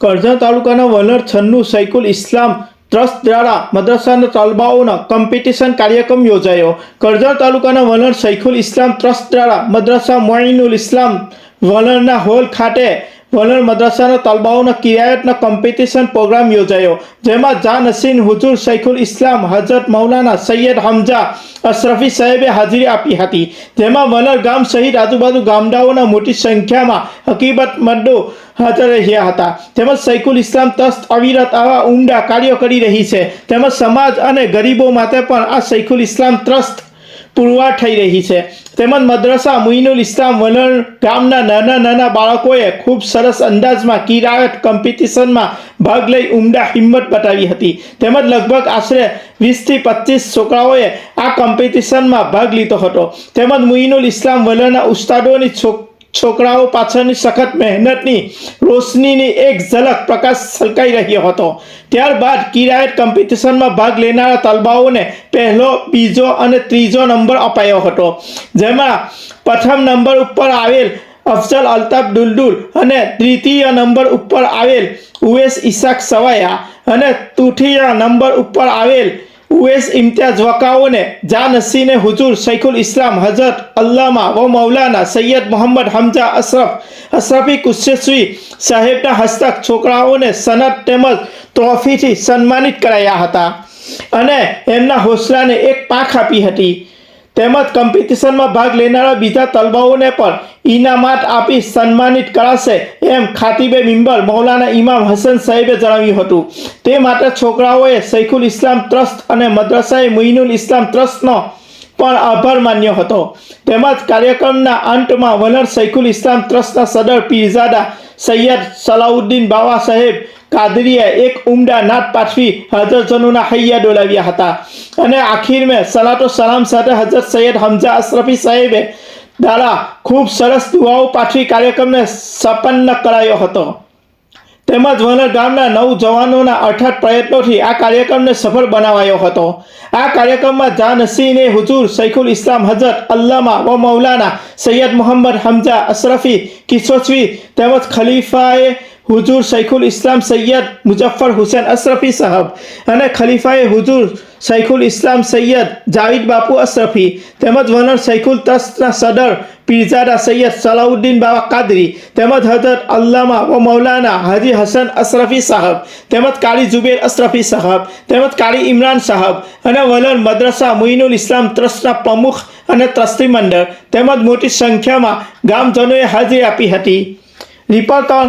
કરજણ તાલુકાના વલણ છન્નું સૈકુલ ઇસ્લામ ટ્રસ્ટ દ્વારા મદ્રસાના તલબાઓના કોમ્પિટિશન કાર્યક્રમ યોજાયો. કરજણ તાલુકાના વલણ સૈખુલ ઇસ્લામ ટ્રસ્ટ દ્વારા મદ્રસા મોઇનુલ ઇસ્લામ વલણના હોલ ખાતે વલણ મદ્રાસાના તલબાઓના કિરાયતના કોમ્પિટિશન પ્રોગ્રામ યોજાયો, જેમાં જાનસીન હુજુર શૈખુલ ઇસ્લામ હજરત મૌલાના સૈયદ હમઝા અશરફી સાહેબે હાજરી આપી હતી, જેમાં વલણ ગામ સહિત આજુબાજુ ગામડાઓના મોટી સંખ્યામાં હકીબત મડ્ડો હાજર રહ્યા હતા. તેમજ સૈકુલ ઇસ્લામ તસ્ત અવિરત આવા ઉમદા કાર્યો કરી રહી છે. તેમજ સમાજ અને ગરીબો માટે પણ આ સૈકુલ ઇસ્લામ ટ્રસ્ટ પુરવાર થઈ રહી છે. તેમજ મદ્રસા, મુઈનુલ ઇસ્લામ, વલણ ગામના નાના નાના બાળકોએ ખૂબ સરસ અંદાજમાં કિરાયત કોમ્પિટિશનમાં ભાગ લઈ ઉમદા હિંમત બતાવી હતી. તેમજ લગભગ આશરે વીસથી પચીસ છોકરાઓએ આ કોમ્પિટિશનમાં ભાગ લીધો હતો. તેમજ મુઈનુલ ઇસ્લામ વલણના ઉસ્તાદોની છોક છોકરાઓ પાછળની સખત મહેનતની, રોશનીની એક ઝલક પ્રકાશ છલકાઈ રહ્યો હતો. ત્યારબાદ કિરાયત કોમ્પિટિશનમાં ભાગ લેનારા તલબાઓને પહેલો, બીજો અને ત્રીજો નંબર અપાયો હતો, જેમાં પ્રથમ નંબર ઉપર આવેલ અફઝલ અલ્તાફ દુલદુલ અને દ્વિતીય નંબર ઉપર આવેલ ઉવેસ ઇસાક સવાયા અને તૃતીય નંબર ઉપર આવેલ ઉવેસ ઇમ્તિયાઝ વકાઓને જા નસીને હુજુર શૈખુલ ઇસ્લામ હઝરત અલ્લામા વ મૌલાના સૈયદ મોહમ્મદ હમજા અશરફ અશરફી કુશેશ્વી સાહેબના હસ્તક છોકરાઓને સનદ તેમજ ટ્રોફીથી સન્માનિત કરાયા હતા. અને એમના હોસલાને એક પાંખ આપી હતી. તેમજ કોમ્પિટિશનમાં ભાગ લેનારા બીજા તલબાઓને પણ ઇનામાત આપી સન્માનિત કરાશે એમ ખાતીબે મિંબર મૌલાના ઇમામ હસન સાહેબે જણાવ્યું હતું. તે માટે છોકરાઓએ સૈખુલ ઇસ્લામ ટ્રસ્ટ અને મદ્રસાએ મુઇનુલ ઇસ્લામ ટ્રસ્ટનો પણ આભાર માન્યો હતો. તેમજ કાર્યક્રમના અંતમાં વલણ સૈખુલ ઇસ્લામ ટ્રસ્ટના સદર પીરઝાદા સૈયદ સલાઉદ્દીન બાવા સાહેબ કાદરીએ એક ઉમદા નાત પાઠવી હાજરજનોના હૈયા ડોલાવ્યા હતા. અને આખીર મેં સલાતો સલામ સાથે હજરત સૈયદ હમઝા અશરફી સાહેબે દ્વારા ખૂબ સરસ દુઆઓ પાઠવી કાર્યક્રમને સંપન્ન કરાયો હતો. તેમજ વલણ ગામના નવ જવાનોના અઠાટ પ્રયત્નોથી આ કાર્યક્રમને સફળ બનાવાયો હતો. આ કાર્યક્રમમાં જાનસિંહને હુજુર સૈખુલ ઇસ્લામ હજરત અલ્લામા વ મૌલાના સૈયદ મોહમ્મદ હમજા અશરફી કિશોચવી તેમજ ખલીફાએ હુજુર શૈખુલ ઇસ્લામ સૈયદ મુઝફ્ફર હુસેન અશરફી સાહબ અને ખલીફાએ હુજુર શૈખુલ ઇસ્લામ સૈયદ જાવિદ બાપુ અશરફી તેમજ વનર શૈખુલ તસ્તના સદર પીરઝાદા સૈયદ સલાઉદ્દીન બાબા કાદરી તેમજ હજરત અલ્લામા વ મૌલાના હાજી હસન અશરફી સાહબ તેમજ કાળી ઝુબેર અશરફી સાહબ તેમજ કાળી ઇમરાન સાહબ અને વલણ મદ્રસા મુઇનુલ ઇસ્લામ ટ્રસ્ટના પ્રમુખ અને ત્રસ્તી મંડળ તેમજ મોટી સંખ્યામાં ગામજનોએ હાજરી આપી હતી. રિપોર્ટર